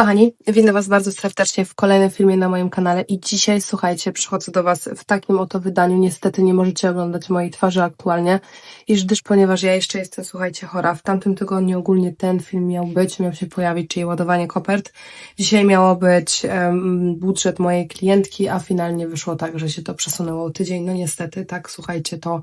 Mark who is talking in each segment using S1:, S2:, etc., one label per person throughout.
S1: kochani, witam Was bardzo serdecznie w kolejnym filmie na moim kanale i dzisiaj, słuchajcie, przychodzę do Was w takim oto wydaniu. Niestety nie możecie oglądać mojej twarzy aktualnie, iż gdyż ponieważ ja jeszcze jestem, słuchajcie, chora. W tamtym tygodniu ogólnie ten film miał być, miał się pojawić, czyli ładowanie kopert. Dzisiaj miało być em, budżet mojej klientki, a finalnie wyszło tak, że się to przesunęło o tydzień. No niestety, tak, słuchajcie, to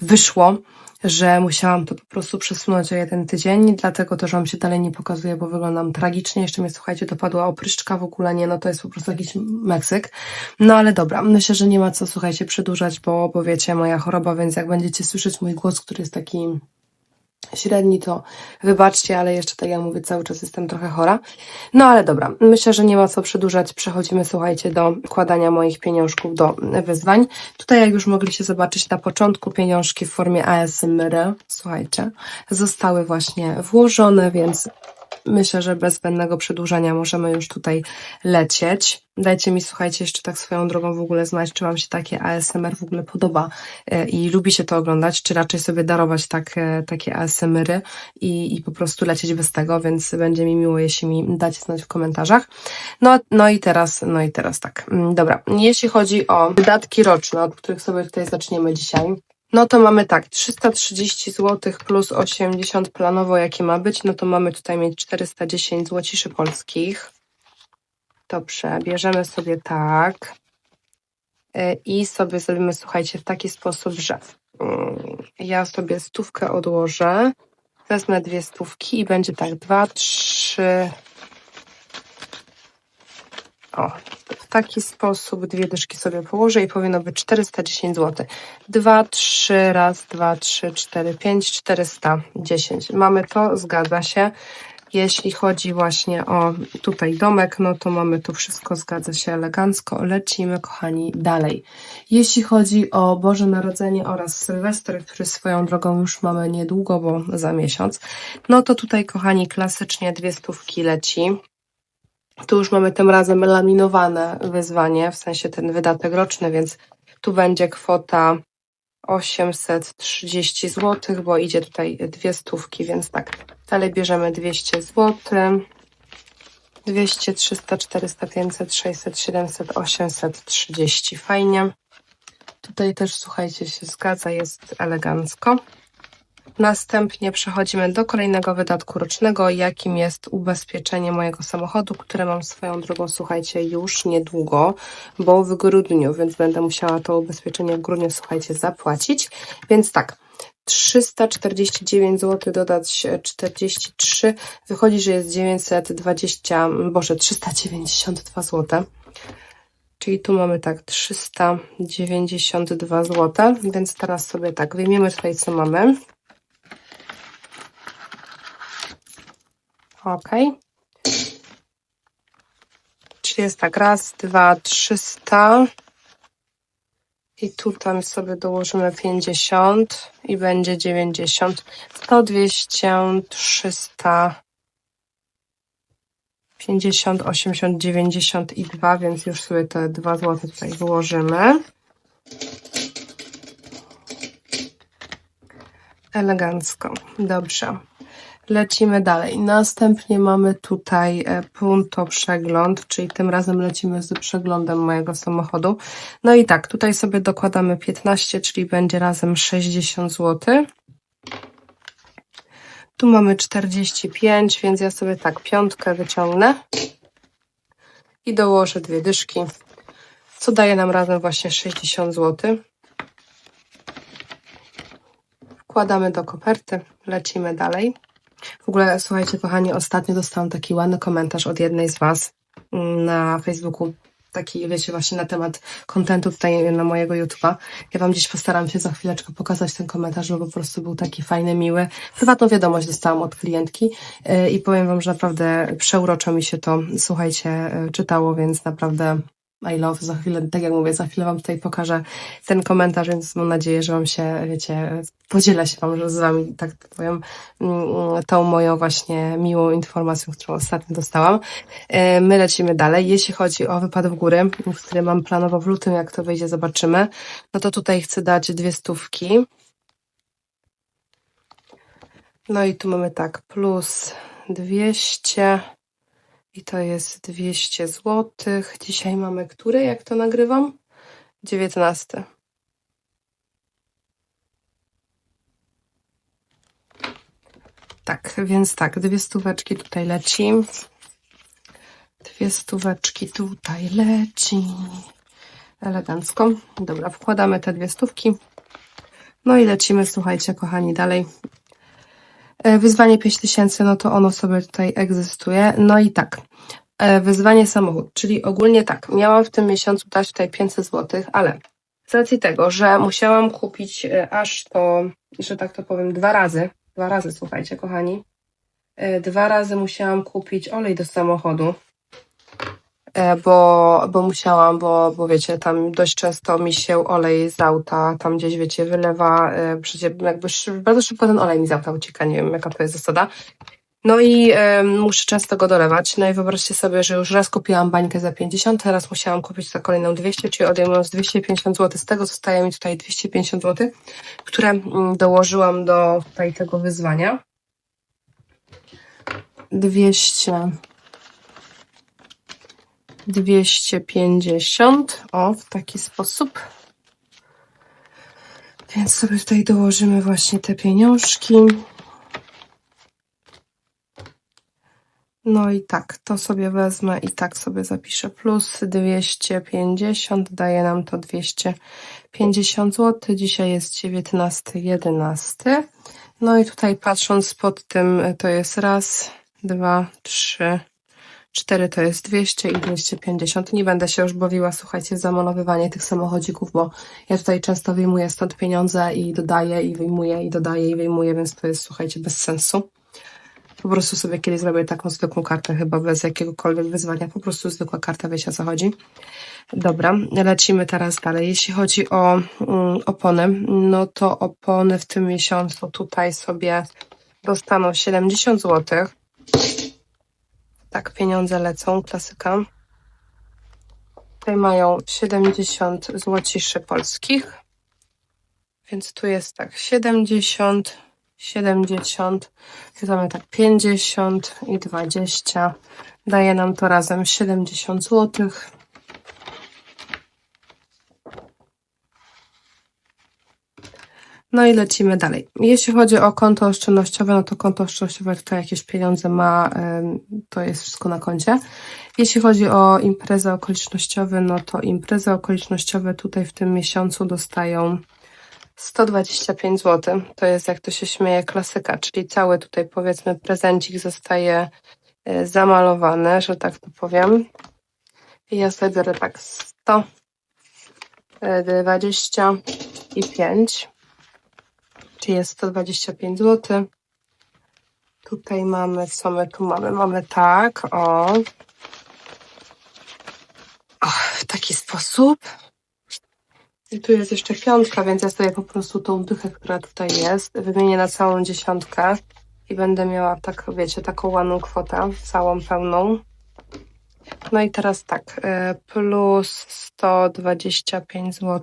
S1: wyszło, że musiałam to po prostu przesunąć o jeden tydzień, dlatego też Wam się dalej nie pokazuje, bo wyglądam tragicznie. Jeszcze mnie, słuchajcie, dopadła opryszczka w ogóle, nie, no to jest po prostu jakiś Meksyk. No ale dobra, myślę, że nie ma co, słuchajcie, przedłużać, bo, bo wiecie, moja choroba, więc jak będziecie słyszeć mój głos, który jest taki średni, to wybaczcie, ale jeszcze tak jak mówię, cały czas jestem trochę chora. No ale dobra, myślę, że nie ma co przedłużać. Przechodzimy, słuchajcie, do wkładania moich pieniążków do wyzwań. Tutaj, jak już mogliście zobaczyć na początku, pieniążki w formie ASMR, słuchajcie, zostały właśnie włożone, więc myślę, że bez zbędnego przedłużania możemy już tutaj lecieć. Dajcie mi, słuchajcie, jeszcze tak swoją drogą w ogóle znać, czy Wam się takie ASMR w ogóle podoba e, i lubicie to oglądać, czy raczej sobie darować tak, e, takie ASMR-y i, i po prostu lecieć bez tego, więc będzie mi miło, jeśli mi dacie znać w komentarzach. No, no i teraz, no i teraz tak. Mm, Dobra, jeśli chodzi o wydatki roczne, od których sobie tutaj zaczniemy dzisiaj, no to mamy tak, 330 zł plus 80 planowo, jakie ma być, no to mamy tutaj mieć 410 złociszy polskich. Dobrze, bierzemy sobie tak Y, i sobie zrobimy, słuchajcie, w taki sposób, że mm, ja sobie stówkę odłożę, wezmę dwie stówki i będzie tak, dwa, trzy, o, w taki sposób dwie dyszki sobie położę i powinno być 410 zł. 2, 3, raz, 2, 3, 4, 5, 410. Mamy to, zgadza się. Jeśli chodzi właśnie o tutaj domek, no to mamy tu wszystko, zgadza się elegancko. Lecimy, kochani, dalej. Jeśli chodzi o Boże Narodzenie oraz Sylwester, który swoją drogą już mamy niedługo, bo za miesiąc, no to tutaj, kochani, klasycznie dwie stówki leci. Tu już mamy tym razem laminowane wyzwanie, w sensie ten wydatek roczny, więc tu będzie kwota 830 zł, bo idzie tutaj dwie stówki, więc tak. Dalej bierzemy 200 zł. 200, 300, 400, 500, 600, 700, 830. Fajnie. Tutaj też, słuchajcie, się zgadza, jest elegancko. Następnie przechodzimy do kolejnego wydatku rocznego, jakim jest ubezpieczenie mojego samochodu, które mam swoją drogą, słuchajcie, już niedługo, bo w grudniu, więc będę musiała to ubezpieczenie w grudniu, słuchajcie, zapłacić. Więc tak, 349 zł dodać 43, wychodzi, że jest 920, boże, 392 zł. Czyli tu mamy tak 392 zł, więc teraz sobie tak wyjmiemy tutaj co mamy. Ok. Czyli jest tak raz, dwa, trzysta. I tutaj sobie dołożymy 50 i będzie 90. 100, 200, 300, 50, 80, 92, więc już sobie te 2 zł tutaj wyłożymy. Elegancko. Dobrze. Lecimy dalej. Następnie mamy tutaj e, punto przegląd, czyli tym razem lecimy z przeglądem mojego samochodu. No i tak, tutaj sobie dokładamy 15, czyli będzie razem 60 zł. Tu mamy 45, więc ja sobie tak piątkę wyciągnę i dołożę dwie dyszki, co daje nam razem właśnie 60 zł. Wkładamy do koperty, lecimy dalej. W ogóle, słuchajcie, kochani, ostatnio dostałam taki ładny komentarz od jednej z Was mm, na Facebooku. Taki, wiecie, właśnie na temat kontentu tutaj na mojego YouTube'a. Ja Wam dziś postaram się za chwileczkę pokazać ten komentarz, bo po prostu był taki fajny, miły. Prywatną wiadomość dostałam od klientki yy, i powiem Wam, że naprawdę przeuroczo mi się to, słuchajcie, yy, czytało, więc naprawdę I love. Za chwilę, tak jak mówię, za chwilę Wam tutaj pokażę ten komentarz, więc mam nadzieję, że Wam się, wiecie, podzielę się Wam z Wami, tak powiem, mm, tą moją właśnie miłą informacją, którą ostatnio dostałam. E, My lecimy dalej. Jeśli chodzi o wypad w górę, który mam planowo w lutym, jak to wyjdzie, zobaczymy. No to tutaj chcę dać dwie stówki. No i tu mamy tak, plus 200 I to jest 200 zł. Dzisiaj mamy który, jak to nagrywam? 19. Tak, więc tak, dwie stóweczki tutaj leci. Dwie stóweczki tutaj leci. Elegancko. Dobra, wkładamy te dwie stówki. No i lecimy, słuchajcie, kochani, dalej. E, Wyzwanie 5000, no to ono sobie tutaj egzystuje. No i tak, e, wyzwanie samochód, czyli ogólnie tak, miałam w tym miesiącu dać tutaj 500 zł, ale z racji tego, że musiałam kupić e, aż to, że tak to powiem, dwa razy, dwa razy, słuchajcie, kochani, dwa razy musiałam kupić olej do samochodu, bo, bo musiałam, bo, bo wiecie, tam dość często mi się olej z auta tam gdzieś, wiecie, wylewa, e, przecież jakby bardzo szybko ten olej mi z auta ucieka, nie wiem jaka to jest zasada. No i e, muszę często go dolewać. No i wyobraźcie sobie, że już raz kupiłam bańkę za 50, teraz musiałam kupić za kolejną 200, czyli odejmując 250 zł. Z tego zostaje mi tutaj 250 zł, które mm, dołożyłam do tutaj tego wyzwania. 200 250. O, w taki sposób. Więc sobie tutaj dołożymy właśnie te pieniążki. No i tak, to sobie wezmę i tak sobie zapiszę. Plus 250 daje nam to 250 zł. Dzisiaj jest 19.11. No i tutaj patrząc pod tym, to jest raz, dwa, trzy, cztery to jest 200 i 250. Nie będę się już bawiła, słuchajcie, w zamalowywanie tych samochodzików, bo ja tutaj często wyjmuję stąd pieniądze i dodaję i wyjmuję i dodaję i wyjmuję, więc to jest, słuchajcie, bez sensu. Po prostu sobie kiedyś zrobię taką zwykłą kartę, chyba bez jakiegokolwiek wyzwania. Po prostu zwykła karta, wiecie o co chodzi. Dobra, lecimy teraz dalej. Jeśli chodzi o mm, opony, no to opony w tym miesiącu tutaj sobie dostaną 70 zł. Tak, pieniądze lecą, klasyka. Tutaj mają 70 złociszy polskich. Więc tu jest tak 70, 70, tu mamy tak 50 i 20. Daje nam to razem 70 zł. No i lecimy dalej. Jeśli chodzi o konto oszczędnościowe, no to konto oszczędnościowe tutaj jakieś pieniądze ma, to jest wszystko na koncie. Jeśli chodzi o imprezy okolicznościowe, no to imprezy okolicznościowe tutaj w tym miesiącu dostają 125 zł. To jest, jak to się śmieje, klasyka, czyli cały tutaj powiedzmy prezencik zostaje e, zamalowany, że tak to powiem. I ja sobie biorę tak 100, e, 25, czyli jest 125 zł. Tutaj mamy, co my tu mamy? Mamy tak, o. o w taki sposób. I tu jest jeszcze piątka, więc ja sobie po prostu tą dychę, która tutaj jest, wymienię na całą dziesiątkę i będę miała tak, wiecie, taką ładną kwotę, całą pełną. No i teraz tak, y, plus 125 zł.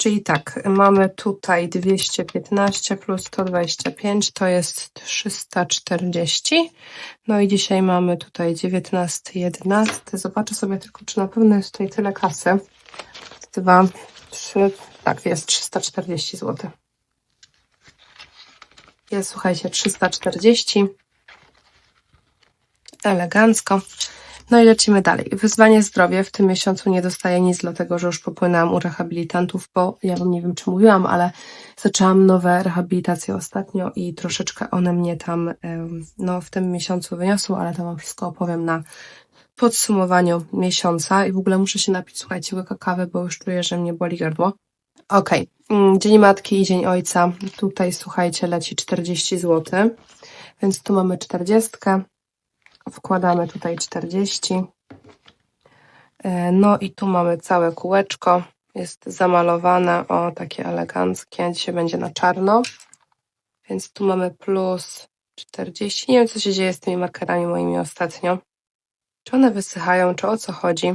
S1: Czyli tak, mamy tutaj 215 plus 125 to jest 340. No i dzisiaj mamy tutaj 19, 11. Zobaczę sobie tylko, czy na pewno jest tutaj tyle kasy. 2, 3, tak, jest 340 zł. Jest, słuchajcie, 340. Elegancko. No i lecimy dalej. Wyzwanie zdrowie. W tym miesiącu nie dostaję nic, dlatego że już popłynęłam u rehabilitantów, bo ja wam nie wiem, czy mówiłam, ale zaczęłam nowe rehabilitacje ostatnio i troszeczkę one mnie tam no, w tym miesiącu wyniosły, ale to wam wszystko opowiem na podsumowaniu miesiąca i w ogóle muszę się napić, słuchajcie, łyka kawy, bo już czuję, że mnie boli gardło. Okej, mm, Dzień Matki i Dzień Ojca. Tutaj, słuchajcie, leci 40 zł, więc tu mamy 40. Wkładamy tutaj 40. E, No i tu mamy całe kółeczko. Jest zamalowane, o takie eleganckie. Dzisiaj będzie na czarno. Więc tu mamy plus 40. Nie wiem, co się dzieje z tymi markerami moimi ostatnio. Czy one wysychają, czy o co chodzi?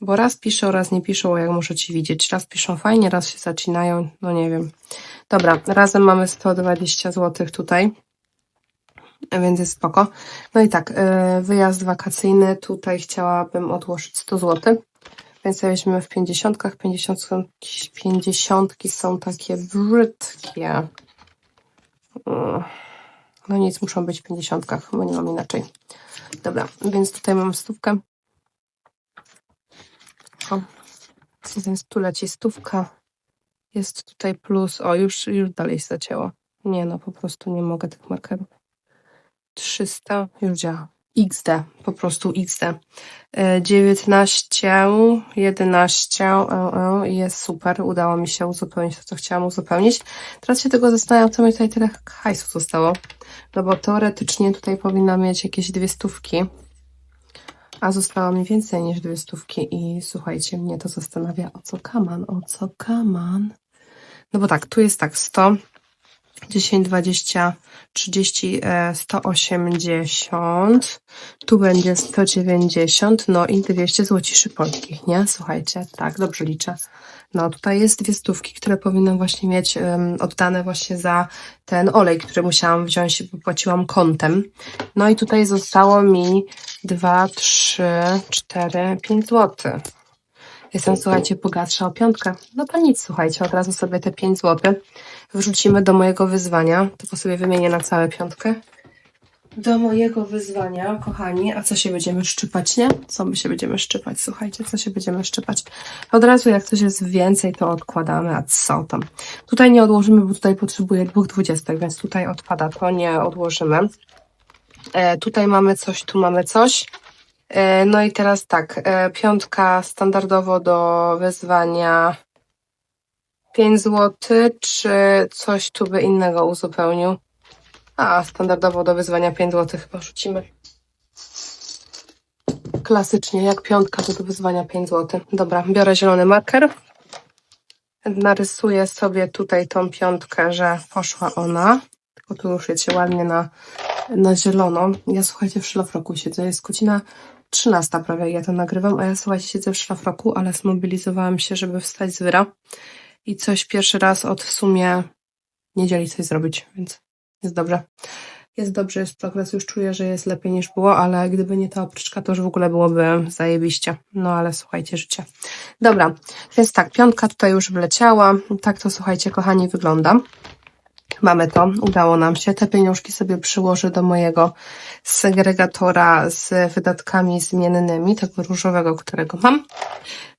S1: Bo raz piszą, raz nie piszą, jak muszę ci widzieć. Raz piszą fajnie, raz się zacinają. No nie wiem. Dobra, razem mamy 120 zł tutaj. Więc jest spoko. No i tak, e, wyjazd wakacyjny, tutaj chciałabym odłożyć 100 zł, więc weźmiemy w 50, 50, 50 są takie brzydkie. Mm. No nic, muszą być w 50, bo nie mam inaczej. Dobra, więc tutaj mam stówkę. O, więc tu leci stówka. Jest tutaj plus, o już, już dalej zacięło. Nie no, po prostu nie mogę tych markerów. 300 już działa. XD, po prostu XD. E, 19, 11 e, e, jest super. Udało mi się uzupełnić to, co chciałam uzupełnić. Teraz się tego zastanawiam, co mi tutaj tyle hajsu zostało. No bo teoretycznie tutaj powinna mieć jakieś dwie stówki. A zostało mi więcej niż dwie stówki i słuchajcie, mnie to zastanawia, o co kaman, o co kaman. No bo tak, tu jest tak 100, 10, 20, 30, e, 180, tu będzie 190, no i 200 złociszy polskich, nie? Słuchajcie, tak, dobrze liczę. No tutaj jest dwie stówki, które powinny właśnie mieć um, oddane właśnie za ten olej, który musiałam wziąć, bo płaciłam kontem. No i tutaj zostało mi 2, 3, 4, 5 zł. Jestem, słuchajcie, bogatsza o piątkę. No to nic, słuchajcie, od razu sobie te 5 zł wrzucimy do mojego wyzwania. Tylko sobie wymienię na całe piątkę. Do mojego wyzwania, kochani. A co się będziemy szczypać, nie? Co my się będziemy szczypać? Słuchajcie, co się będziemy szczypać? Od razu, jak coś jest więcej, to odkładamy, a co tam? Tutaj nie odłożymy, bo tutaj potrzebuję dwóch dwudziestek, więc tutaj odpada, to nie odłożymy. E, tutaj mamy coś, tu mamy coś. E, No i teraz tak, e, piątka standardowo do wyzwania 5 zł, czy coś tu by innego uzupełnił? A, standardowo do wyzwania 5 zł chyba rzucimy. Klasycznie, jak piątka, to do wyzwania 5 zł. Dobra, biorę zielony marker. Narysuję sobie tutaj tą piątkę, że poszła ona. Tylko tu już się ładnie na, na zielono. Ja słuchajcie, w szlafroku siedzę. Jest godzina 13 prawie, ja to nagrywam, a ja słuchajcie, siedzę w szlafroku, ale zmobilizowałam się, żeby wstać z wyra i coś pierwszy raz od w sumie niedzieli coś zrobić, więc jest dobrze. Jest dobrze, jest progres, już czuję, że jest lepiej niż było, ale gdyby nie ta opróczka, to już w ogóle byłoby zajebiście. No ale słuchajcie, życie. Dobra, więc tak, piątka tutaj już wleciała. Tak to słuchajcie, kochani, wygląda. Mamy to, udało nam się. Te pieniążki sobie przyłożę do mojego segregatora z wydatkami zmiennymi, tego różowego, którego mam.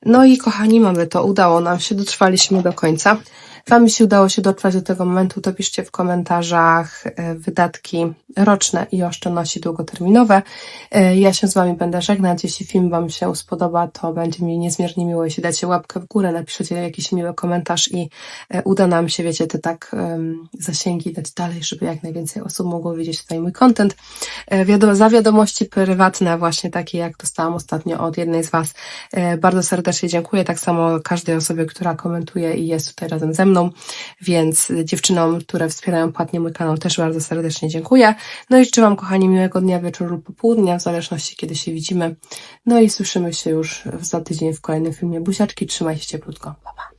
S1: No i kochani, mamy to, udało nam się, dotrwaliśmy do końca. Wam się udało się dotrwać do tego momentu, to piszcie w komentarzach e, wydatki roczne i oszczędności długoterminowe. E, Ja się z Wami będę żegnać. Jeśli film Wam się spodoba, to będzie mi niezmiernie miło, jeśli dacie łapkę w górę, napiszecie jakiś miły komentarz i e, uda nam się, wiecie, te tak zasięgi dać dalej, żeby jak najwięcej osób mogło widzieć tutaj mój content. Wiadomo, za wiadomości prywatne, właśnie takie jak dostałam ostatnio od jednej z Was, bardzo serdecznie dziękuję. Tak samo każdej osobie, która komentuje i jest tutaj razem ze mną, więc dziewczynom, które wspierają płatnie mój kanał, też bardzo serdecznie dziękuję. No i życzę Wam, kochani, miłego dnia, wieczoru lub popołudnia, w zależności kiedy się widzimy. No i słyszymy się już za tydzień w kolejnym filmie. Buziaczki, trzymajcie się cieplutko. Pa, pa.